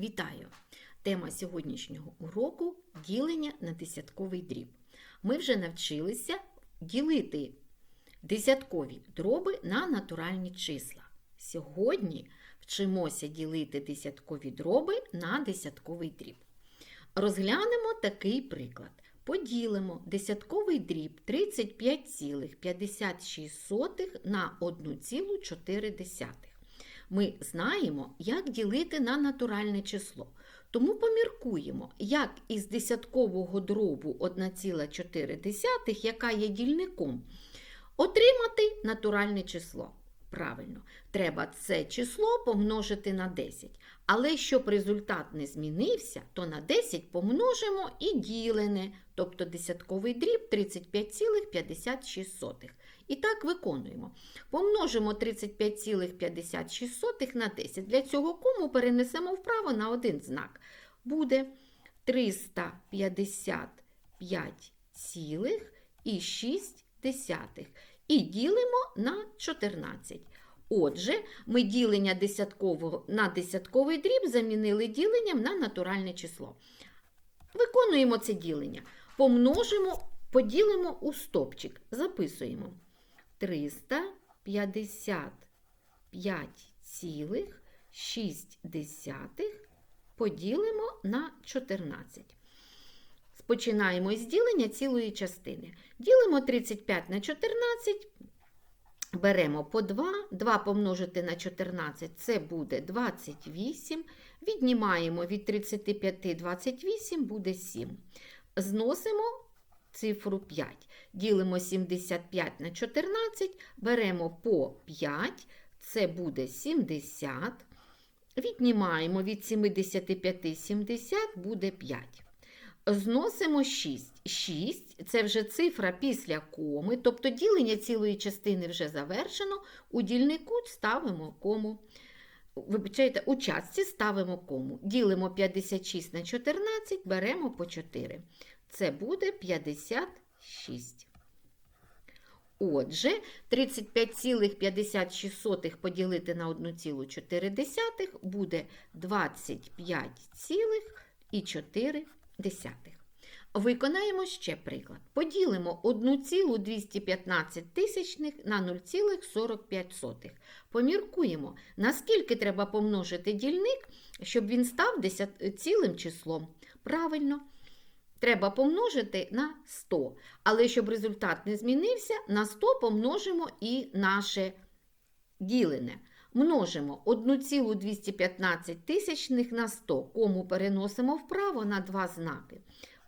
Вітаю! Тема сьогоднішнього уроку ділення на десятковий дріб. Ми вже навчилися ділити десяткові дроби на натуральні числа. Сьогодні вчимося ділити десяткові дроби на десятковий дріб. Розглянемо такий приклад. Поділимо десятковий дріб 35,56 на 1,4. Ми знаємо, як ділити на натуральне число. Тому поміркуємо, як із десяткового дробу 1,4, яка є дільником, отримати натуральне число. Правильно, треба це число помножити на 10. Але щоб результат не змінився, то на 10 помножимо і ділене, тобто десятковий дріб 35,56. І так виконуємо. Помножимо 35,56 на 10. Для цього кому перенесемо вправо на один знак. Буде 355,6 і ділимо на 14. Отже, ми ділення десяткового на десятковий дріб замінили діленням на натуральне число. Виконуємо це ділення. Помножимо, поділимо у стопчик. Записуємо 355,6 поділимо на 14. Починаємо із ділення цілої частини. Ділимо 35 на 14, беремо по 2, 2 помножити на 14 це буде 28. Віднімаємо від 35 28 буде 7. Зносимо цифру 5. Ділимо 75 на 14, беремо по 5, це буде 70. Віднімаємо від 75 70 буде 5. Зносимо 6. 6 це вже цифра після коми, тобто ділення цілої частини вже завершено. У дільнику ставимо кому. Вибачайте, у частці ставимо кому. Ділимо 56 на 14, беремо по 4. Це буде 56. Отже, 35,56 поділити на 1,4 буде 25,4. Виконаємо ще приклад. Поділимо 1,215 тисячних на 0,45. Поміркуємо, наскільки треба помножити дільник, щоб він став цілим числом. Правильно, треба помножити на 100. Але щоб результат не змінився, на 100 помножимо і наше ділене. Множимо 1,215 тисячних на 100, кому переносимо вправо на два знаки.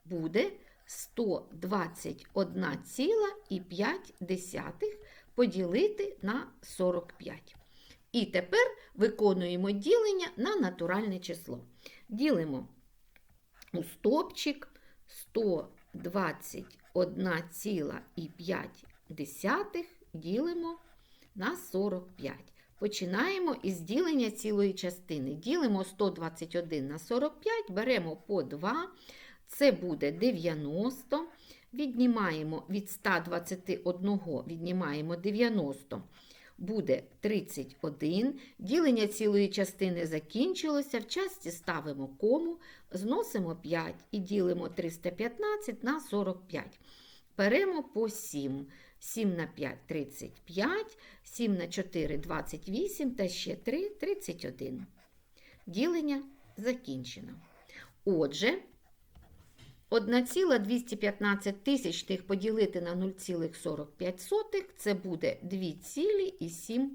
Буде 121,5 поділити на 45. І тепер виконуємо ділення на натуральне число. Ділимо у стопчик 121,5 ділимо на 45. Починаємо із ділення цілої частини. Ділимо 121 на 45, беремо по 2, це буде 90. Віднімаємо від 121, віднімаємо 90, буде 31. Ділення цілої частини закінчилося. В часті ставимо кому, зносимо 5 і ділимо 315 на 45. Беремо по 7. 7 на 5 35, 7 на 4 28 та ще 3 31. Ділення закінчено. Отже, 1,215 тисячних поділити на 0,45 це буде 2,7.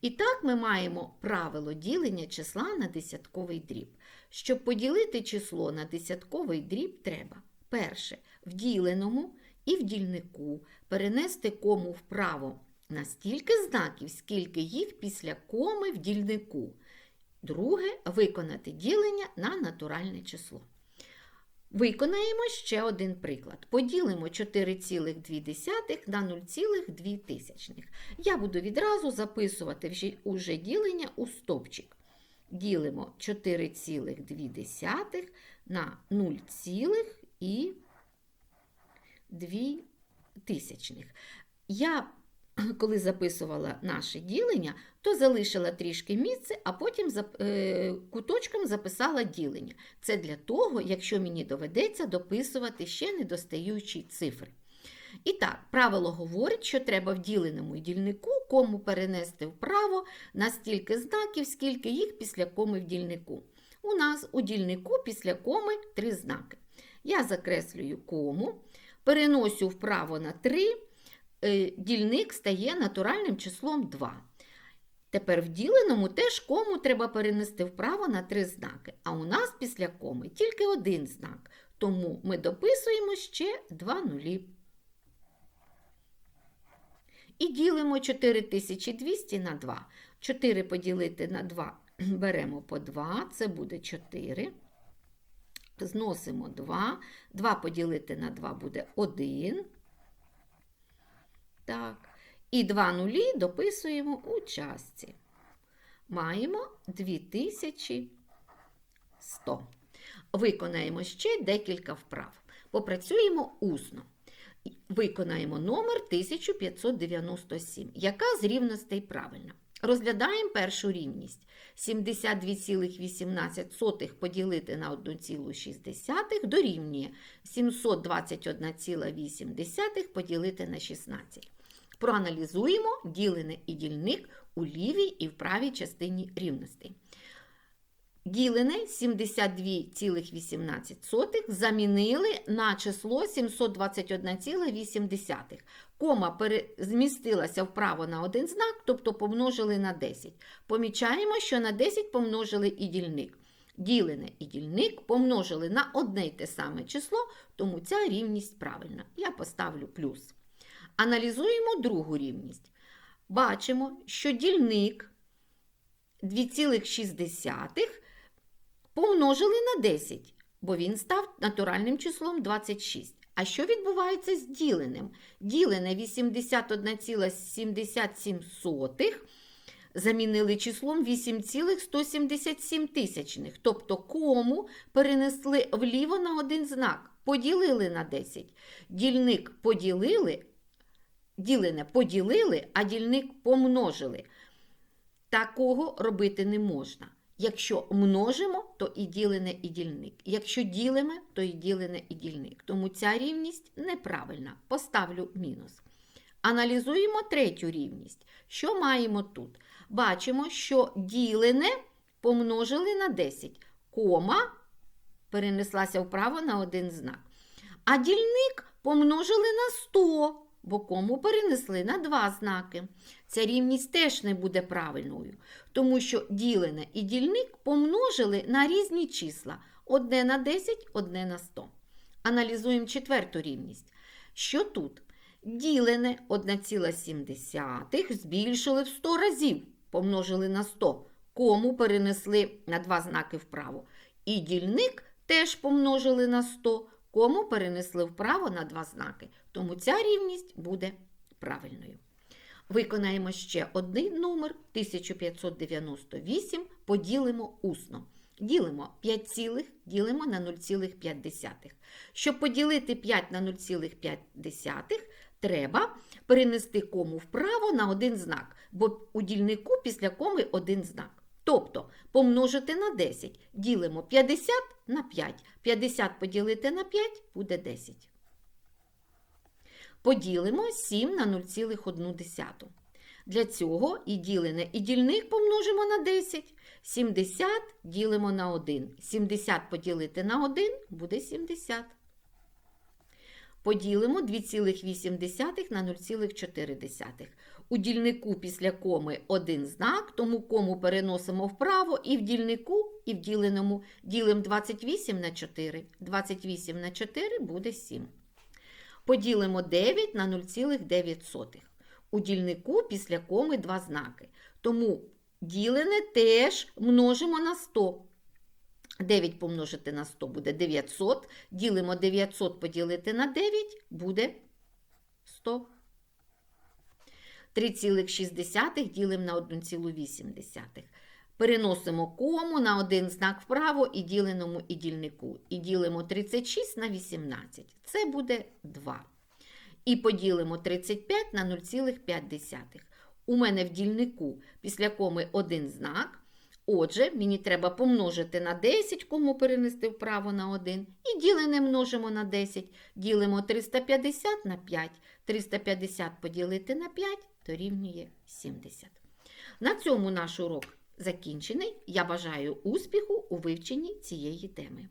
І так ми маємо правило ділення числа на десятковий дріб. Щоб поділити число на десятковий дріб, треба перше в діленому і в дільнику перенести кому вправо на стільки знаків, скільки їх після коми в дільнику. Друге виконати ділення на натуральне число. Виконаємо ще один приклад. Поділимо 4,2 на 0,2. Я буду відразу записувати уже ділення у стопчик. Ділимо 4,2 на 0,2 тисячних. Я коли записувала наше ділення, то залишила трішки місце, а потім е, куточком записала ділення. Це для того, якщо мені доведеться дописувати ще недостаючі цифри. І так, правило говорить, що треба в діленому дільнику кому перенести вправо на стільки знаків, скільки їх після коми в дільнику. У нас у дільнику після коми три знаки. Я закреслюю кому, переносю вправо на 3, е, дільник стає натуральним числом 2. Тепер в діленому теж кому треба перенести вправо на три знаки. А у нас після коми тільки один знак. Тому ми дописуємо ще два нулі. І ділимо 4200 на 2. 4 поділити на 2 беремо по 2, це буде 4. Зносимо 2. 2 поділити на 2 буде 1. Так. І 2 нулі дописуємо у частці. Маємо 2100. Виконаємо ще декілька вправ. Попрацюємо усно. Виконаємо номер 1597. Яка з рівностей правильна? Розглядаємо першу рівність. 72,18 поділити на 1,6 дорівнює 721,8 поділити на 16. Проаналізуємо ділене і дільник у лівій і в правій частині рівностей. Ділене 72,18 замінили на число 721,8. Кома змістилася вправо на один знак, тобто помножили на 10. Помічаємо, що на 10 помножили і дільник. Ділене і дільник помножили на одне й те саме число, тому ця рівність правильна. Я поставлю плюс. Аналізуємо другу рівність. Бачимо, що дільник 2,6 помножили на 10, бо він став натуральним числом 26. А що відбувається з діленим? Ділене 81,77 замінили числом 8,177 тисячних. Тобто кому перенесли вліво на один знак, поділили на 10. Дільник поділили, ділене поділили, а дільник помножили. Такого робити не можна. Якщо множимо, то і ділене, і дільник. Якщо ділимо, то і ділене, і дільник. Тому ця рівність неправильна. Поставлю мінус. Аналізуємо третю рівність. Що маємо тут? Бачимо, що ділене помножили на 10, кома перенеслася вправо на один знак. А дільник помножили на 100, бо кому перенесли на два знаки. Ця рівність теж не буде правильною, тому що ділене і дільник помножили на різні числа. Одне на 10, одне на 100. Аналізуємо четверту рівність. Що тут? Ділене 1,7 збільшили в 100 разів, помножили на 100. Кому перенесли на два знаки вправо. І дільник теж помножили на 100, кому перенесли вправо на два знаки. Тому ця рівність буде правильною. Виконаємо ще один номер 1598, поділимо усно. Ділимо 5 цілих, ділимо на 0,5. Щоб поділити 5 на 0,5, треба перенести кому вправо на один знак, бо у дільнику після коми один знак. Тобто помножити на 10. Ділимо 50 на 5. 50 поділити на 5 буде 10. Поділимо 7 на 0,1. Для цього і ділене, і дільник помножимо на 10. 70 ділимо на 1. 70 поділити на 1 буде 70. Поділимо 2,8 на 0,4. У дільнику після коми один знак, тому кому переносимо вправо і в дільнику, і в діленому ділимо 28 на 4. 28 на 4 буде 7. Поділимо 9 на 0,9. У дільнику після коми два знаки. Тому ділене теж множимо на 100. 9 помножити на 100 буде 900. Ділимо 900 поділити на 9 буде 100. 3,6 ділимо на 1,8. Переносимо кому на один знак вправо і діленому і дільнику. І ділимо 36 на 18. Це буде 2. І поділимо 35 на 0,5. У мене в дільнику після коми один знак. Отже, мені треба помножити на 10, кому перенести вправо на 1. І ділене множимо на 10. Ділимо 350 на 5. 350 поділити на 5 дорівнює 70. На цьому наш урок закінчений. Я бажаю успіху у вивченні цієї теми.